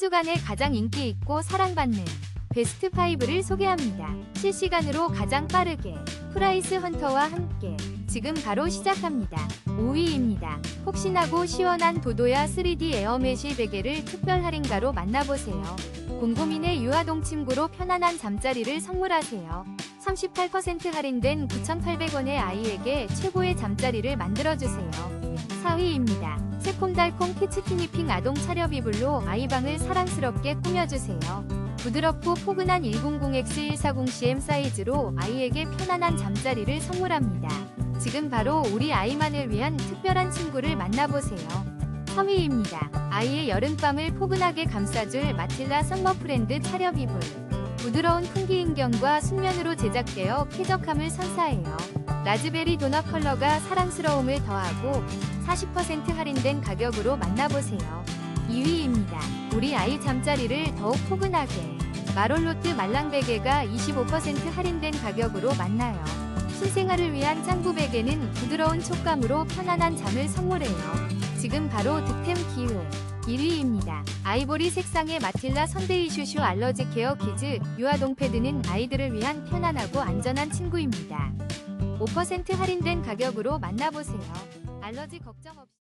주간에 가장 인기 있고 사랑받는 베스트 5를 소개합니다. 실시간으로 가장 빠르게 프라이스 헌터와 함께 지금 바로 시작합니다. 5위입니다. 폭신하고 시원한 도도야 3D 에어매실 베개를 특별 할인가로 만나보세요. 곰곰이네 유아동 침구로 편안한 잠자리를 선물하세요. 38% 할인된 9,800원의 아이에게 최고의 잠자리를 만들어주세요. 4위입니다. 새콤달콤 캐치티니핑 아동 차렵 이불로 아이방을 사랑스럽게 꾸며주세요. 부드럽고 포근한 100X140cm 사이즈로 아이에게 편안한 잠자리를 선물합니다. 지금 바로 우리 아이만을 위한 특별한 친구를 만나보세요. 3위입니다. 아이의 여름밤을 포근하게 감싸줄 마틸라 썸머 프렌드 차렵 이불. 부드러운 풍기 인경과 순면으로 제작되어 쾌적함을 선사해요. 라즈베리 도넛 컬러가 사랑스러움을 더하고 40% 할인된 가격으로 만나보세요. 2위입니다. 우리 아이 잠자리를 더욱 포근하게 마롤로트 말랑베개가 25% 할인된 가격으로 만나요. 신생아를 위한 짱구 베개는 부드러운 촉감으로 편안한 잠을 선물해요. 지금 바로 득템 기회 1위입니다. 아이보리 색상의 마틸라 선데이 슈슈 알러지 케어 키즈 유아동 패드는 아이들을 위한 편안하고 안전한 친구입니다. 5% 할인된 가격으로 만나보세요. 알러지 걱정 없이